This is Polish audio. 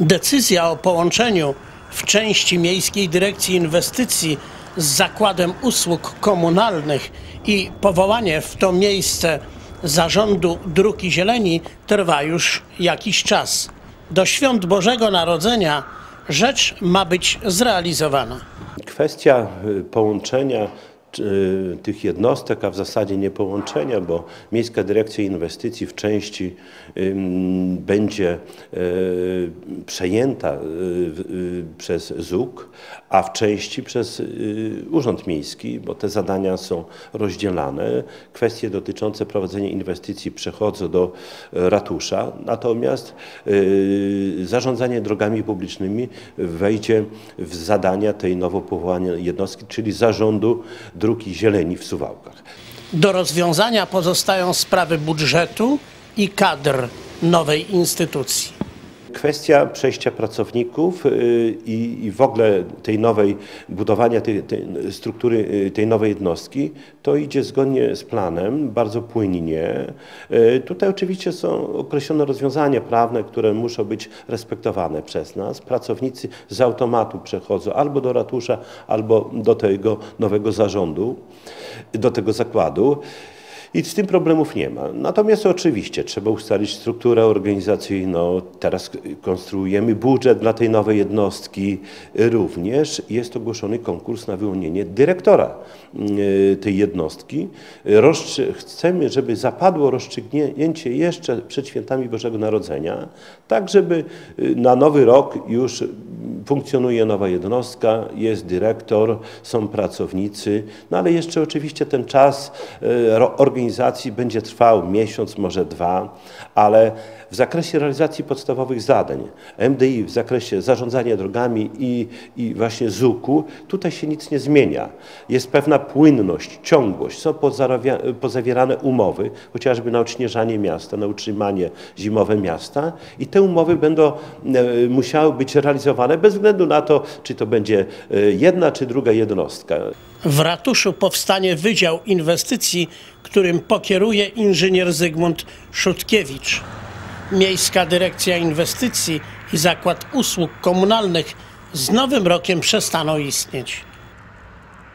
Decyzja o połączeniu w części Miejskiej Dyrekcji Inwestycji z Zakładem Usług Komunalnych i powołanie w to miejsce zarządu Dróg i Zieleni trwa już jakiś czas. Do świąt Bożego Narodzenia rzecz ma być zrealizowana. Kwestia y, połączenia tych jednostek, a w zasadzie nie połączenia, bo Miejska Dyrekcja Inwestycji w części będzie y, przejęta y, y, przez ZUK, a w części przez y, Urząd Miejski, bo te zadania są rozdzielane. Kwestie dotyczące prowadzenia inwestycji przechodzą do y, ratusza, natomiast y, zarządzanie drogami publicznymi wejdzie w zadania tej nowo powołanej jednostki, czyli Zarządu Dróg i Zieleni w Suwałkach. Do rozwiązania pozostają sprawy budżetu i kadr nowej instytucji. Kwestia przejścia pracowników y, i, w ogóle tej nowej, budowania tej, tej struktury, y, tej nowej jednostki, to idzie zgodnie z planem, bardzo płynnie. Y, Tutaj oczywiście są określone rozwiązania prawne, które muszą być respektowane przez nas. Pracownicy z automatu przechodzą albo do ratusza, albo do tego nowego zarządu, do tego zakładu. I z tym problemów nie ma. Natomiast oczywiście trzeba ustalić strukturę organizacyjną. Teraz konstruujemy budżet dla tej nowej jednostki. Również jest ogłoszony konkurs na wyłonienie dyrektora y, tej jednostki. Chcemy, żeby zapadło rozstrzygnięcie jeszcze przed świętami Bożego Narodzenia, tak żeby y, na nowy rok już funkcjonuje nowa jednostka, jest dyrektor, są pracownicy, no ale jeszcze oczywiście ten czas e, ro- organizacji będzie trwał miesiąc, może dwa, ale w zakresie realizacji podstawowych zadań MDI, w zakresie zarządzania drogami i, i właśnie ZUK-u, tutaj się nic nie zmienia. Jest pewna płynność, ciągłość, są pozawierane umowy, chociażby na odśnieżanie miasta, na utrzymanie zimowe miasta i te umowy będą e, musiały być realizowane bez względu na to, czy to będzie e, jedna czy druga jednostka. W ratuszu powstanie Wydział Inwestycji, którym pokieruje inżynier Zygmunt Szutkiewicz. Miejska Dyrekcja Inwestycji i Zakład Usług Komunalnych z nowym rokiem przestaną istnieć.